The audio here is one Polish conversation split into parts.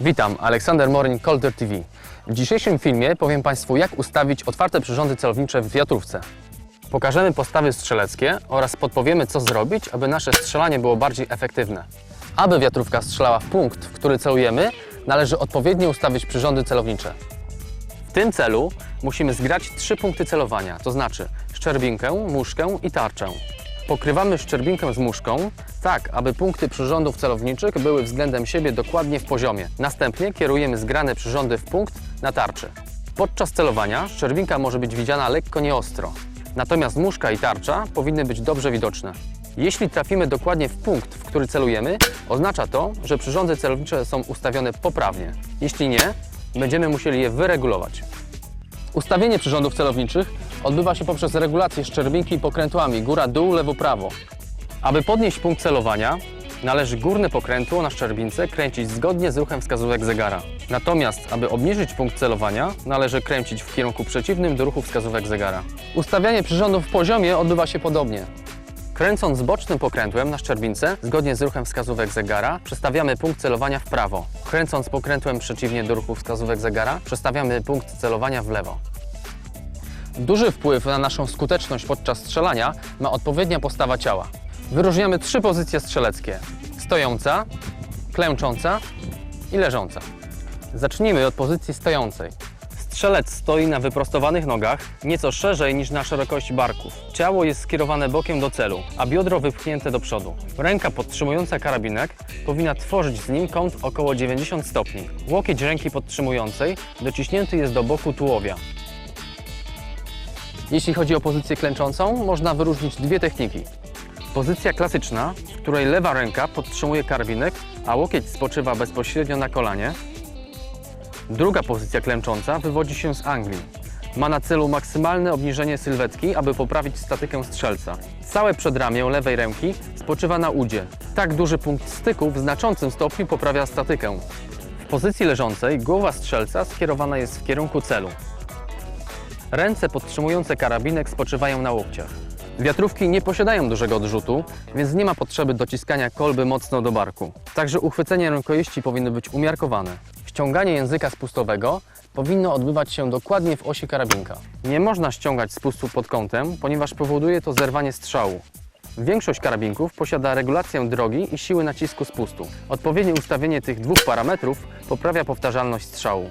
Witam, Aleksander Morin, Colder TV. W dzisiejszym filmie powiem Państwu, jak ustawić otwarte przyrządy celownicze w wiatrówce. Pokażemy postawy strzeleckie oraz podpowiemy, co zrobić, aby nasze strzelanie było bardziej efektywne. Aby wiatrówka strzelała w punkt, w który celujemy, należy odpowiednio ustawić przyrządy celownicze. W tym celu musimy zgrać trzy punkty celowania, to znaczy szczerbinkę, muszkę i tarczę. Pokrywamy szczerbinkę z muszką, tak aby punkty przyrządów celowniczych były względem siebie dokładnie w poziomie. Następnie kierujemy zgrane przyrządy w punkt na tarczy. Podczas celowania szczerbinka może być widziana lekko nieostro, natomiast muszka i tarcza powinny być dobrze widoczne. Jeśli trafimy dokładnie w punkt, w który celujemy, oznacza to, że przyrządy celownicze są ustawione poprawnie. Jeśli nie, będziemy musieli je wyregulować. Ustawienie przyrządów celowniczych odbywa się poprzez regulację szczerbinki pokrętłami góra-dół, lewo-prawo. Aby podnieść punkt celowania, należy górne pokrętło na szczerbince kręcić zgodnie z ruchem wskazówek zegara. Natomiast, aby obniżyć punkt celowania, należy kręcić w kierunku przeciwnym do ruchu wskazówek zegara. Ustawianie przyrządów w poziomie odbywa się podobnie. Kręcąc bocznym pokrętłem na szczerbince, zgodnie z ruchem wskazówek zegara, przestawiamy punkt celowania w prawo. Kręcąc pokrętłem przeciwnie do ruchu wskazówek zegara, przestawiamy punkt celowania w lewo. Duży wpływ na naszą skuteczność podczas strzelania ma odpowiednia postawa ciała. Wyróżniamy trzy pozycje strzeleckie: stojąca, klęcząca i leżąca. Zacznijmy od pozycji stojącej. Strzelec stoi na wyprostowanych nogach, nieco szerzej niż na szerokość barków. Ciało jest skierowane bokiem do celu, a biodro wypchnięte do przodu. Ręka podtrzymująca karabinek powinna tworzyć z nim kąt około 90 stopni. Łokieć ręki podtrzymującej dociśnięty jest do boku tułowia. Jeśli chodzi o pozycję klęczącą, można wyróżnić dwie techniki. Pozycja klasyczna, w której lewa ręka podtrzymuje karabinek, a łokieć spoczywa bezpośrednio na kolanie. Druga pozycja klęcząca wywodzi się z Anglii. Ma na celu maksymalne obniżenie sylwetki, aby poprawić statykę strzelca. Całe przedramię lewej ręki spoczywa na udzie. Tak duży punkt styku w znaczącym stopniu poprawia statykę. W pozycji leżącej głowa strzelca skierowana jest w kierunku celu. Ręce podtrzymujące karabinek spoczywają na łokciach. Wiatrówki nie posiadają dużego odrzutu, więc nie ma potrzeby dociskania kolby mocno do barku. Także uchwycenie rękojeści powinno być umiarkowane. Ściąganie języka spustowego powinno odbywać się dokładnie w osi karabinka. Nie można ściągać spustu pod kątem, ponieważ powoduje to zerwanie strzału. Większość karabinków posiada regulację drogi i siły nacisku spustu. Odpowiednie ustawienie tych dwóch parametrów poprawia powtarzalność strzału.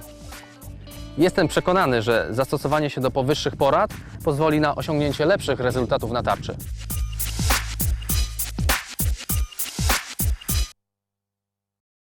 Jestem przekonany, że zastosowanie się do powyższych porad pozwoli na osiągnięcie lepszych rezultatów na tarczy.